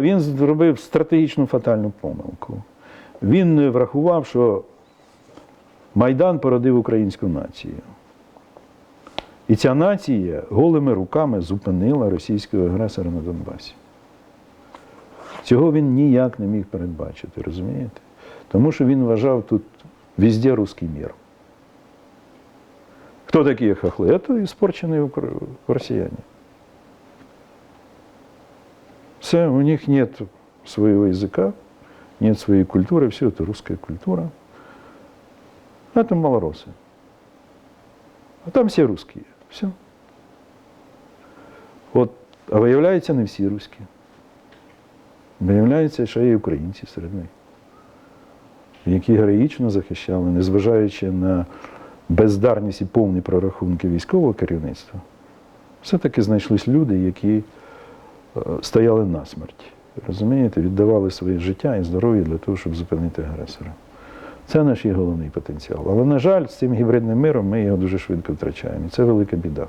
Він зробив стратегічну фатальну помилку. Він не врахував, що Майдан породив українську націю. І ця нація голими руками зупинила російського агресора на Донбасі. Цього він ніяк не міг передбачити, розумієте? Тому що він вважав тут везде русський мір. Хто такі хохли? Це іспорчені росіяни. Все, у них нет своего языка, нет своей культуры, все это русская культура. Это малоросы. А там все русские. Все. От, а виявляється, не всі русські. Виявляється, що є і українці серед них, які героїчно захищали, незважаючи на бездарність і повні прорахунки військового керівництва, все-таки знайшлись люди, які е, стояли насмерть. Розумієте, віддавали своє життя і здоров'я для того, щоб зупинити агресора. Це наш є головний потенціал. Але, на жаль, з цим гібридним миром ми його дуже швидко втрачаємо. І це велика біда.